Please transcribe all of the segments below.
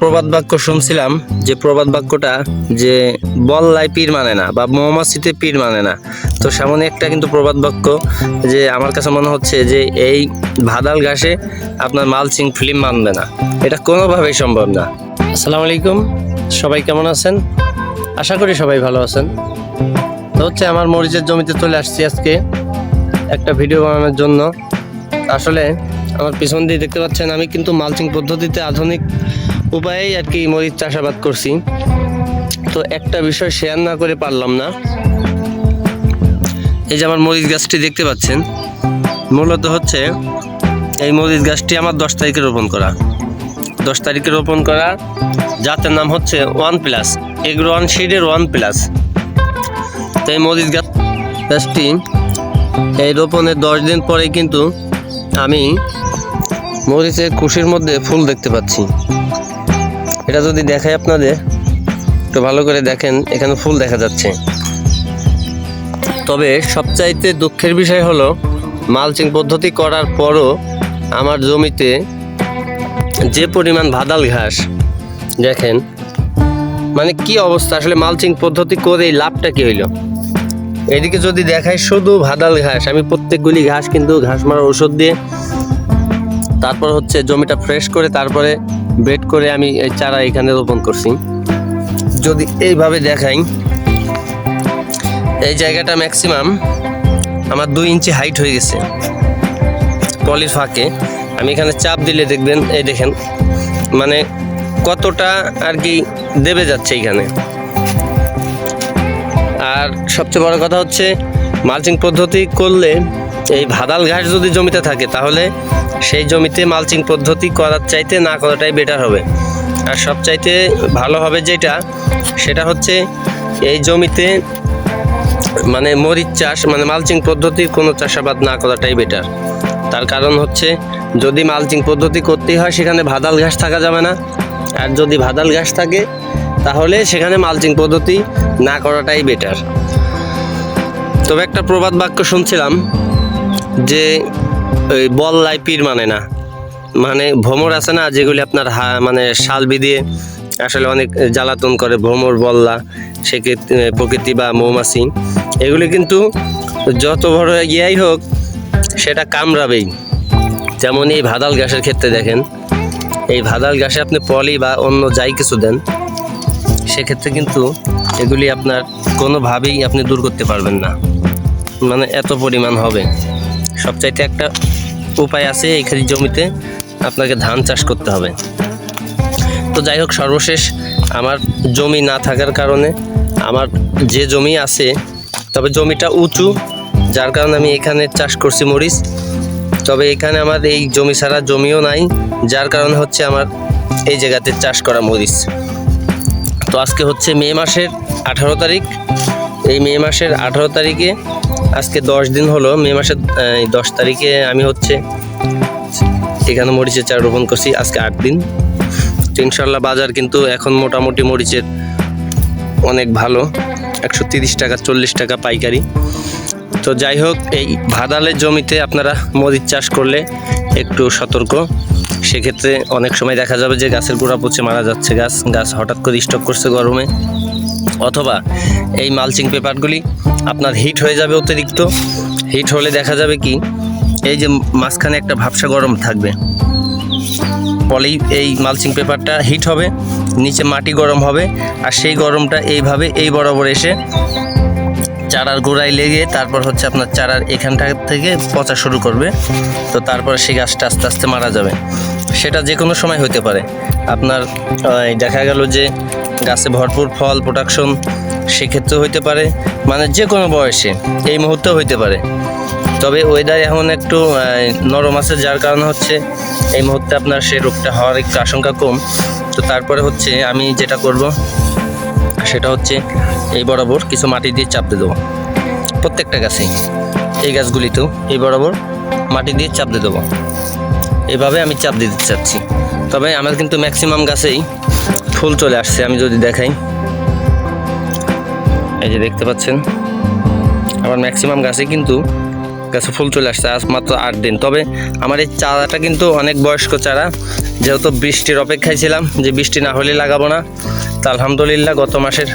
প্রবাদ বাক্য শুনছিলাম যে প্রবাদ বাক্যটা যে বল্লায় পীর মানে না বা মৌমাছিতে পীর মানে না। তো সামনে একটা কিন্তু প্রবাদ বাক্য যে আমার কাছে মনে হচ্ছে যে এই ভাদাল ঘাসে আপনার মালচিং ফিল্ম মানবে না। এটা কোনোভাবেই সম্ভব না। আসসালামু আলাইকুম, সবাই কেমন আছেন? আশা করি সবাই ভালো আছেন। তো হচ্ছে আমার মরিচের জমিতে চলে আসছি আজকে একটা ভিডিও বানানোর জন্য। আসলে আমার পিছন দিয়ে দেখতে পাচ্ছেন আমি কিন্তু মালচিং পদ্ধতিতে আধুনিক উপায়েই আর কি মরিচ চাষাবাদ করছি। তো একটা বিষয় শেয়ার না করে পারলাম না। এই যে আমার মরিচ গাছটি দেখতে পাচ্ছেন, মূলত হচ্ছে এই মরিচ গাছটি আমার দশ তারিখে রোপণ করা। দশ তারিখে রোপণ করা, জাতের নাম হচ্ছে ওয়ান প্লাস এগ্রো ওয়ান শিডের ওয়ান প্লাস। তো এই মরিচ গাছ গাছটি এই রোপণের দশ দিন পরে কিন্তু আমি মরিচের কুশির মধ্যে ফুল দেখতে পাচ্ছি। এটা যদি দেখাই আপনাদের, একটু ভালো করে দেখেন, এখানে ফুল দেখা যাচ্ছে। তবে সবচাইতে দুঃখের বিষয় হলো, মালচিং পদ্ধতি করার পরও আমার জমিতে যে পরিমাণ ভাদাল ঘাস, দেখেন মানে কি অবস্থা? আসলে মালচিং পদ্ধতি করে এই লাভটা কি হইল? এদিকে যদি দেখাই শুধু ভাদাল ঘাস, আমি প্রত্যেকগুলি ঘাস কিন্তু ঘাস মারার ওষুধ দিয়ে তারপর হচ্ছে জমিটা ফ্রেশ করে তারপরে বেড করে আমি এই চারা এখানে রোপণ করছি। যদি এইভাবে দেখাই, এই জায়গাটা ম্যাক্সিমাম আমার দুই ইঞ্চি হাইট হয়ে গেছে। পলির ফাঁকে। আমি এখানে চাপ দিলে দেখবেন, এই দেখেন মানে কতটা আর কি দেবে যাচ্ছে এখানে। আর সবচেয়ে বড় কথা হচ্ছে মালচিং পদ্ধতি করলে এই ভাদাল ঘাস যদি জমিতে থাকে, তাহলে সেই জমিতে মালচিং পদ্ধতি করার চাইতে না করাটাই বেটার হবে। আর সবচাইতে ভালো হবে যেটা, সেটা হচ্ছে এই জমিতে মানে মরিচ চাষ মানে মালচিং পদ্ধতির কোনো চাষাবাদ না করাটাই বেটার তার কারণ হচ্ছে, যদি মালচিং পদ্ধতি করতেই হয়, সেখানে ভাদাল ঘাস থাকা যাবে না। আর যদি ভাদাল ঘাস থাকে, তাহলে সেখানে মালচিং পদ্ধতি না করাটাই বেটার তবে একটা প্রবাদ বাক্য শুনছিলাম যে, ওই বল্লাই পীর মানে না। মানে ভ্রমর আছে না, যেগুলি আপনার মানে শাল বিধিয়ে আসলে অনেক জ্বালাতন করে, ভ্রমর, বল্লা সেক্ষেত্রে প্রকৃতি বা মৌমাছি। এগুলি কিন্তু যত বড় ইয়াই হোক, সেটা কামড়াবেই। যেমন এই ভাদাল গ্যাসের ক্ষেত্রে দেখেন, এই ভাদাল গ্যাসে আপনি পলি বা অন্য যাই কিছু দেন, সেক্ষেত্রে কিন্তু এগুলি আপনার কোনোভাবেই আপনি দূর করতে পারবেন না। মানে এত পরিমাণ হবে। সবচাইতে একটা উপায় আছে এইখানে জমিতে আপনাকে ধান চাষ করতে হবে। তো যাই হোক, সর্বশেষ আমার জমি না থাকার কারণে আমার যে জমি আছে, তবে জমিটা উঁচু, যার কারণে আমি এখানে চাষ করছি মরিচ। তবে এখানে আমার এই জমি ছাড়া জমিও নাই, যার কারণে হচ্ছে আমার এই জায়গাতে চাষ করা মরিচ। তো আজকে হচ্ছে মে মাসের আঠারো তারিখ। এই মে মাসের আঠারো তারিখে আজকে দশ দিন হলো, মে মাসের দশ তারিখে আমি হচ্ছে এখানে মরিচের চারা রোপণ করছি, আজকে আট দিন। তো ইনশাল্লাহ বাজার কিন্তু এখন মোটামুটি মরিচের অনেক ভালো, একশো তিরিশ টাকা, চল্লিশ টাকা পাইকারি। তো যাই হোক, এই ভাদালের জমিতে আপনারা মরিচ চাষ করলে একটু সতর্ক। সেক্ষেত্রে অনেক সময় দেখা যাবে যে গাছের গোড়া পচে মারা যাচ্ছে গাছ গাছ হঠাৎ করে স্টক করছে গরমে। অথবা এই মালচিং পেপারগুলি আপনার হিট হয়ে যাবে অতিরিক্ত। হিট হলে দেখা যাবে কি, এই যে মাঝখানে একটা ভাবসা গরম থাকবে। পলি এই মালচিং পেপারটা হিট হবে, নিচে মাটি গরম হবে, আর সেই গরমটা এইভাবে এই বরাবর এসে চারার গোড়ায় লেগে তারপর হচ্ছে আপনার চারার এখানটা থেকে পচা শুরু করবে। তো তারপর সেই গাছটা আস্তে আস্তে মারা যাবে। সেটা যে কোনো সময় হতে পারে। আপনার দেখা গেল যে গাছে ভরপুর ফল প্রোডাকশন সেক্ষেত্রে হইতে পারে। মানে যে কোনো বয়সে এই মুহূর্তেও হইতে পারে। তবে ওয়েদার এখন একটু নরম আছে, যার কারণে হচ্ছে এই মুহূর্তে আপনার সেই রোগটা হওয়ার একটু আশঙ্কা কম। তো তারপরে হচ্ছে আমি যেটা করব, সেটা হচ্ছে এই বরাবর কিছু মাটি দিয়ে চাপ দিয়ে দেবো। প্রত্যেকটা গাছেই, এই গাছগুলিতেও এই বরাবর মাটি দিয়ে চাপ দিয়ে দেবো। এভাবে আমি চাপ দিতে চাচ্ছি। তবে আমার কিন্তু ম্যাক্সিমাম গাছেই ফুল চলে আসছে, আমি যদি দেখাই। এই যে দেখতে পাচ্ছেন? আমার ম্যাক্সিমাম গাছে কিন্তু গাছে ফুল চলে আসছে আজ মাত্র আট দিন। তবে আমার এই চারাটা কিন্তু অনেক বয়স্ক চারা। যেহেতু বৃষ্টির অপেক্ষায় ছিলাম যে বৃষ্টি না হলে লাগাবো না। তা আলহামদুলিল্লাহ গত মাসের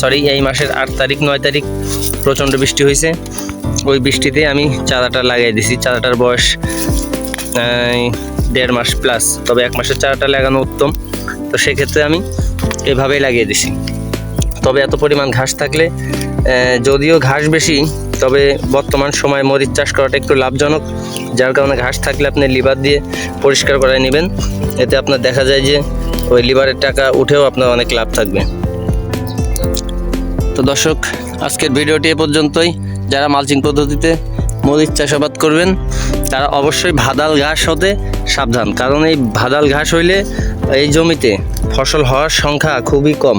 সরি এই মাসের আট তারিখ, নয় তারিখ প্রচণ্ড বৃষ্টি হয়েছে। ওই বৃষ্টিতে আমি চারাটা লাগিয়ে দিছি। চারাটার বয়স দেড় মাস প্লাস তবে এক মাসের চারাটা লাগানো উত্তম। তো সেক্ষেত্রে আমি এভাবেই লাগিয়ে দিছি। তবে এত পরিমাণ ঘাস থাকলে যদিও ঘাস বেশি, তবে বর্তমান সময়ে মরিচ চাষ করাটা একটু লাভজনক। যার কারণে ঘাস থাকলে আপনি লিভার দিয়ে পরিষ্কার করায় নেবেন। এতে আপনার দেখা যায় যে ওই লিভারের টাকা উঠেও আপনার অনেক লাভ থাকবে। তো দর্শক, আজকের ভিডিওটি এ পর্যন্তই। যারা মালচিং পদ্ধতিতে মরিচ চাষাবাদ করবেন, তারা অবশ্যই ভাদাল ঘাস হতে সাবধান। কারণ এই ভাদাল ঘাস হইলে এই জমিতে ফসল হওয়ার সংখ্যা খুবই কম।